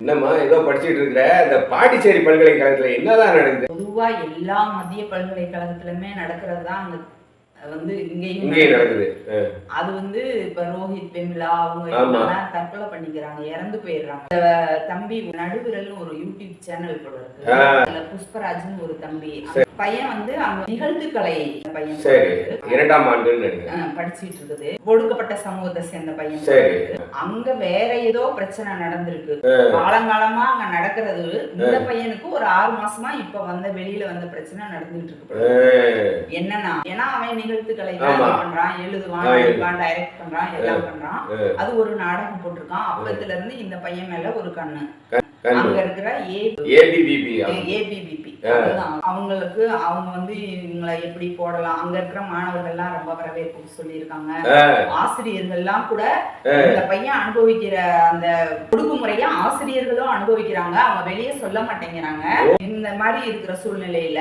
என்னம்மா ஏதோ படிச்சுட்டு இருக்கிற? இந்த பாண்டிச்சேரி பல்கலைக்கழகத்துல என்னதான் நடக்குது? பொதுவா எல்லா மத்திய பல்கலைக்கழகத்திலுமே நடக்கிறது தான் அந்த வந்து இங்கேயும் நடக்குது. அது வந்து இப்ப ரோஹித் வெமிலா அவங்க. எல்லாம் தற்கொலை பண்ணிக்கிறாங்க. இறந்து போயிடுறாங்க. தம்பி நடுவிரல்னு ஒரு யூடியூப் சேனல் கூட இருக்கு. அதுல புஷ்பராஜ்னு ஒரு தம்பி. பையன் வந்து அங்க நிகழ்த்துக்கலை பையன் சரி. இரண்டாம் ஆண்டுன்னு நினைக்கிறேன். ஆ, படிச்சிட்டு இருக்குது. ஒடுக்கப்பட்ட சமூகத்தை சேர்ந்த பையன் அங்க வேற ஏதோ பிரச்சனை நடந்திருக்கு. காலங்காலமா அங்க நடக்கிறது. இந்த பையனுக்கு ஒரு ஆறு மாசமா இப்ப வந்த வெளியில வந்த பிரச்சனை நடந்துட்டு இருக்கு. என்னன்னா ஏன்னா அவன் தான் பண்றான் எழுதுவான். எழுதுவான் டைரக்ட் பண்றான் எல்லாம் பண்றான். அது ஒரு நாடகம் போட்டிருக்கான் அப்பத்துல இருந்து இந்த பையன் மேல ஒரு கண்ணு. அங்க இருக்கிற ஏ ஏபிபிபி ஏபிபிபி. அவங்களுக்கு அவங்க வந்து இவங்களை எப்படி போடலாம்? அங்க இருக்கிற மாணவர்கள்லாம் ரொம்ப வரவேற்பு சொல்லியிருக்காங்க. ஆசிரியர்கள்லாம் கூட இந்த பையன் அனுபவிக்கிற அந்த ஒடுக்குமுறைய ஆசிரியர்களும் அனுபவிக்கிறாங்க. அவங்க வெளியே சொல்ல மாட்டேங்கிறாங்க. இந்த மாதிரி இருக்கிற சூழ்நிலையில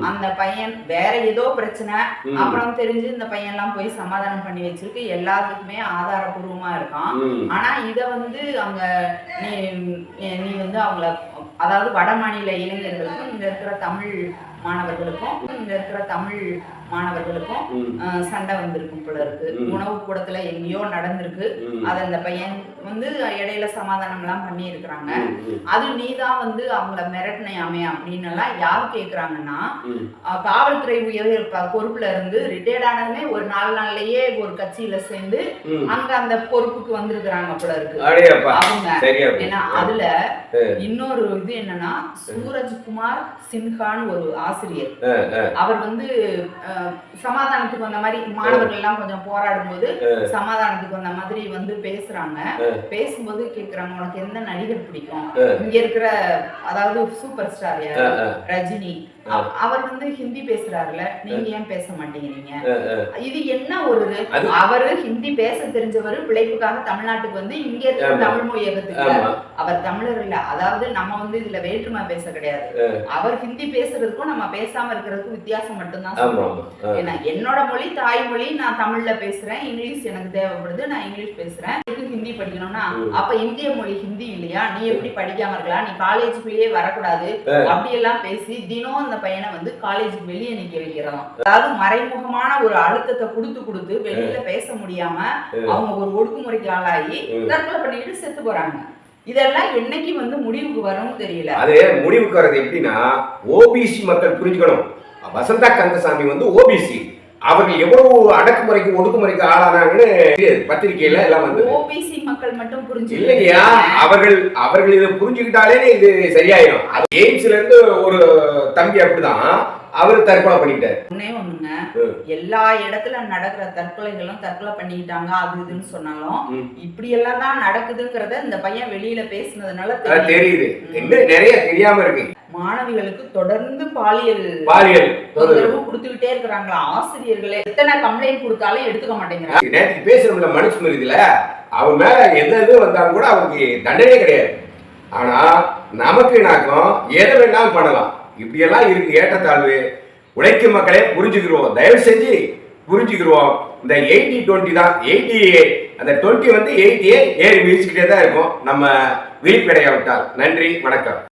அந்த பையன் வேற ஏதோ பிரச்சனை அப்புறம் தெரிஞ்சு இந்த பையன் எல்லாம் போய் சமாதானம் பண்ணி வச்சிருக்கு. எல்லாத்துக்குமே ஆதாரபூர்வமா இருக்கான். ஆனா இத வந்து அங்க நீ- நீ வந்து அவங்கள அதாவது வட மாநில இளைஞர்களுக்கும் இங்கே இருக்கிற தமிழ் மாணவர்களுக்கும் இங்க இருக்கிற தமிழ் மாணவர்களுக்கும் சண்டை வந்திருக்கும் போல இருக்கு. உணவு கூடத்துல எங்கேயோ நடந்திருக்கு. அத அந்த பையன் வந்து இடையில சமாதானம் எல்லாம் பண்ணி இருக்கிறாங்க அது நீதான் வந்து அவங்கள மிரட்டினையாமே அப்படின்னு எல்லாம் யார் கேக்குறாங்கன்னா காவல்துறை உயர் பொறுப்புல இருந்து ரிட்டையர்ட் ஆனதுமே ஒரு நாலு நாள்லயே ஒரு கட்சியில சேர்ந்து அங்க அந்த பொறுப்புக்கு வந்திருக்கிறாங்க போல இருக்கு. அவங்க. ஏன்னா அதுல இன்னொரு இது என்னன்னா சூரஜ்குமார் சின்ஹான்னு ஒரு ஆசிரியர். அவர் வந்து சமாதானத்துக்கு வந்த மாதிரி மாணவர்கள் எல்லாம் கொஞ்சம் போராடும் போது சமாதானத்துக்கு வந்த மாதிரி வந்து பேசுறாங்க. பேசும்போது கேக்குறாங்க உனக்கு எந்த நடிகர் பிடிக்கும்? இங்க இருக்கிற அதாவது சூப்பர் ஸ்டார் யாரு? ரஜினி. அவ- அவர் வந்து ஹிந்தி பேசுறாருல நீங்க ஏன் பேச மாட்டேங்கிறீங்க? இது என்ன ஒரு அவரு ஹிந்தி பேச தெரிஞ்சவர் பிழைப்புக்காக தமிழ்நாட்டுக்கு வந்து இங்க இருக்கிற. தமிழ் ஆமா. அவர் தமிழர் இல்ல. அதாவது நம்ம வந்து இதுல வேற்றுமை பேச கிடையாது. அவர் ஹிந்தி பேசுறதுக்கும் நம்ம பேசாம இருக்கிறதுக்கும் வித்தியாசம் மட்டும்தான் ஏன்னா என்னோட மொழி தாய்மொழி நான் தமிழ்ல பேசுறேன். இங்கிலீஷ் எனக்கு தேவைப்படுது நான் இங்கிலீஷ் பேசுறேன். இதுக்கு ஹிந்தி படிக்கணும்னா. அப்ப இந்திய மொழி ஹிந்தி இல்லையா? நீ எப்படி படிக்காம இருக்கலாம்? நீ காலேஜுக்குள்ளேயே வரக்கூடாது. அப்படி எல்லாம் பேசி தினம் அந்த பையனை வந்து காலேஜுக்கு வெளியே நிக்க வைக்கிறதாம். அதாவது மறைமுகமான ஒரு அழுத்தத்தை கொடுத்து கொடுத்து வெளியில பேச முடியாம அவங்க ஒரு ஒடுக்குமுறைக்கு ஆளாகி. தற்கொலை பண்ணிக்கிட்டு செத்து போறாங்க. இதெல்லாம் என்னைக்கு வந்து முடிவுக்கு வரும்னு தெரியல. அது முடிவுக்கு வர்றது எப்படின்னா ஓபிசி மக்கள் புரிஞ்சுக்கணும். வசந்தா கந்தசாமி வந்து ஓபிசி அவர்கள் எவ்வளவு அடக்குமுறைக்கு ஒடுக்குமுறைக்கு ஆளானாங்கன்னு பத்திரிகையில எல்லாம் வந்து ஓபிசி மக்கள் மட்டும் புரிஞ்சு இல்லைங்கய்யா அவர்கள் அவர்கள் இதை புரிஞ்சுக்கிட்டாலே இது சரியாயிடும் அது எய்ம்ஸ்ல இருந்து ஒரு தம்பி அப்படிதான் அவர் தற்கொலை பண்ணிக்கிட்டாரு. ஒண்ணே ஒண்ணுங்க. எல்லா இடத்துல நடக்கிற தற்கொலைகளும் தற்கொலை பண்ணிக்கிட்டாங்க அது இதுன்னு சொன்னாலும். இப்படி எல்லாம் தான் நடக்குதுங்கிறத இந்த பையன் வெளியில பேசுனதுனால. தெரியுது. இன்னும் நிறைய தெரியாம இருக்கு. மாணவிகளுக்கு தொடர்ந்து பாலியல் பாலியல் தொந்தரவு கொடுத்துக்கிட்டே இருக்கிறாங்களா? ஆசிரியர்களே எத்தனை கம்ப்ளைண்ட் கொடுத்தாலும் எடுத்துக்க மாட்டேங்கிறாங்க. நேற்று பேசுறோம்ல மனுஸ்மிருதியில அவன் மேல எந்த இது வந்தாலும் கூட அவருக்கு தண்டனை கிடையாது. ஆனா நமக்கு நாக்கம் எதை வேணாலும் பண்ணலாம். இப்படியெல்லாம் இருக்கு ஏற்றத்தாழ்வு. உழைக்கும் மக்களே புரிஞ்சுக்கிறோம். தயவு செஞ்சு புரிஞ்சுக்கிறோம். இந்த எயிட்டி டுவெண்ட்டி தான். எயிட்டி அந்த டுவெண்ட்டி வந்து எயிட்டியே ஏறி மிதிச்சுக்கிட்டே தான் இருக்கும். நம்ம விழிப்படையாவிட்டால். நன்றி வணக்கம்.